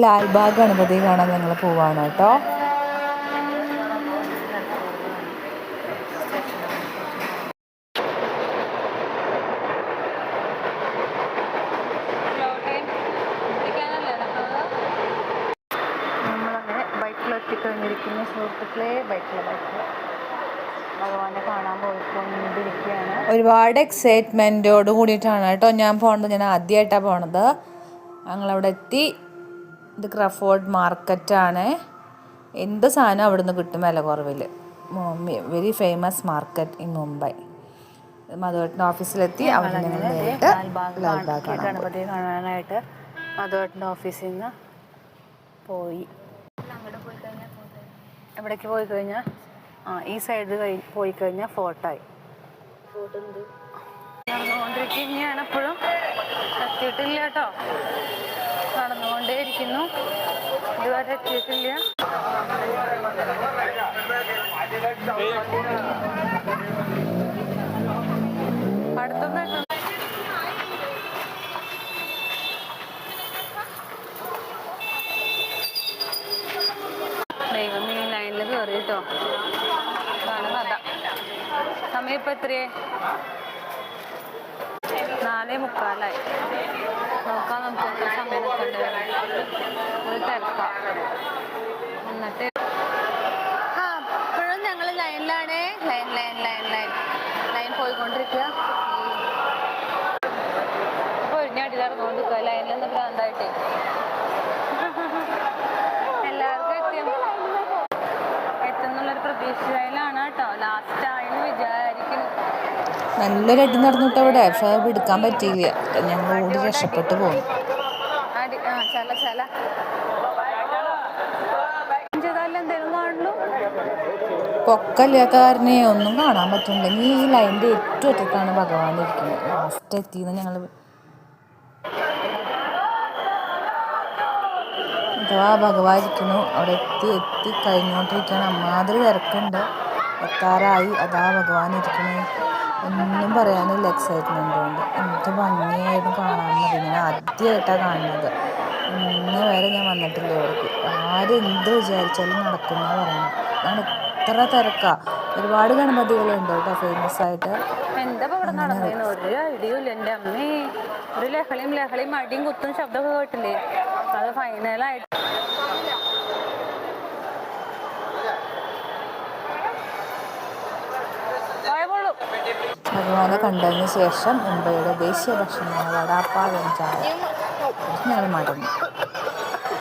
ലാൽബാഗ് ഗണപതി കാണാൻ ഞങ്ങൾ പോവാണ് കേട്ടോ. നമ്മളങ്ങനെ ബൈക്കിൽ എത്തിക്കഴിഞ്ഞിരിക്കുന്ന സുഹൃത്തുക്കളെ ബൈക്കിൽ ബൈക്കിൽ ഭഗവാനെ കാണാൻ പോയിക്കൊണ്ടിരിക്കുകയാണ്. ഒരുപാട് എക്സൈറ്റ്മെന്റോട് കൂടിയിട്ടാണ് കേട്ടോ ഞാൻ പോണത്. ഞാൻ ആദ്യമായിട്ടാണ് പോണത്. ഞങ്ങളവിടെ എത്തി. ഇത് ക്രഫോർഡ് മാർക്കറ്റാണ് എന്ത് സാധനം അവിടെ നിന്ന് കിട്ടും വില കുറവിൽ very famous market in Mumbai മധുവേട്ടന്റെ ഓഫീസിലെത്തി അവിടെ ഞങ്ങൾ നേരിട്ട് ലാൽബാഗ് പോയി. കാണാനായിട്ട് മധുവേട്ടന്റെ ഓഫീസിൽ നിന്ന് പോയി എവിടേക്ക് പോയി കഴിഞ്ഞാൽ ആ ഈ സൈഡ് പോയി കഴിഞ്ഞാൽ ഫോർട്ടായി നടന്നുകൊണ്ടിരിക്കുകയാണ് എപ്പോഴും. എത്തിയിട്ടില്ല കേട്ടോ. നടന്നുകൊണ്ടേയിരിക്കുന്നു ഇതുവരെ എത്തിയിട്ടില്ല. അടുത്തൊന്നും. ദൈവം ഈ ലൈനിൽ കയറി കേട്ടോ. കഥ സമയം ഇപ്പം എത്രയേ നാലേ മുക്കാലായി. നോക്കാം നമുക്ക് എത്ര സമയം നിൽക്കേണ്ടി ഒരു തിരക്കാം. എന്നിട്ട് ആ ഇപ്പോഴും ഞങ്ങൾ ലൈനിലാണ്. Line line line line. Line പോയിക്കൊണ്ടിരിക്കുക ഇപ്പൊ ഒഴിഞ്ഞാടി നടന്നുകൊണ്ടിരിക്കുക ലൈനിൽ നിന്ന് ഭ്രാന്തായിട്ടേ. നല്ലൊരു അടി നടന്നു കേട്ടോ അവിടെ പക്ഷെ അത് എടുക്കാൻ പറ്റിയില്ല. ഞങ്ങൾ ഓടി രക്ഷപ്പെട്ടു പോകും അടി ആ ചല ചല. ചെയ്താലും എന്തേലും കാണുള്ളൂ പൊക്കല്ലാത്ത കാരനെ ഒന്നും കാണാൻ പറ്റുന്നില്ല. നീ ഈ ലൈന്റെ ഏറ്റവും ഒറ്റക്കാണ് ഭഗവാൻ ഇരിക്കുന്നത്. ലാസ്റ്റ് എത്തിയെന്ന് ഞങ്ങൾ അഥവാ ഭഗവാൻ ഇരിക്കുന്നു. അവിടെ എത്തി എത്തി കഴിഞ്ഞോണ്ടിരിക്കുകയാണ് അമ്മാതിരി തിരക്കുണ്ട്. എത്താറായി. അതാ ഭഗവാൻ ഇരിക്കണേ. ഒന്നും പറയാനില്ല എക്സൈറ്റ്മെന്റ് കൊണ്ട്. എന്ത് ഭംഗിയായിരുന്നു കാണാമെന്നത് ഞാൻ ആദ്യമായിട്ടാണ് കാണുന്നത്. ഇന്ന് വരെ ഞാൻ വന്നിട്ടില്ല ഇവിടേക്ക്. ആരും എന്ത് വിചാരിച്ചാലും നടക്കുന്ന പറയണം അതാണ് ഇത്ര തിരക്കാ. ഒരുപാട് ഗണപതികളുണ്ട് കേട്ടോ ഫേമസ് ആയിട്ട്. എന്താ ഇവിടെ നടന്നതെന്ന് ഒരു ഐഡിയ ഇല്ല. എന്റെ അമ്മേ ഒരു ലഹളിയും ലഹളിയും അടിയും കുത്തും ശബ്ദമൊക്കെ കേട്ടില്ലേ? അത് ഫൈനലായിട്ട് ഭഗവാനെ കണ്ടതിന് ശേഷം മുംബൈയുടെ ദേശീയ ഭക്ഷണമായ വടാപ്പാവ് ചായ ഞങ്ങൾ മടങ്ങി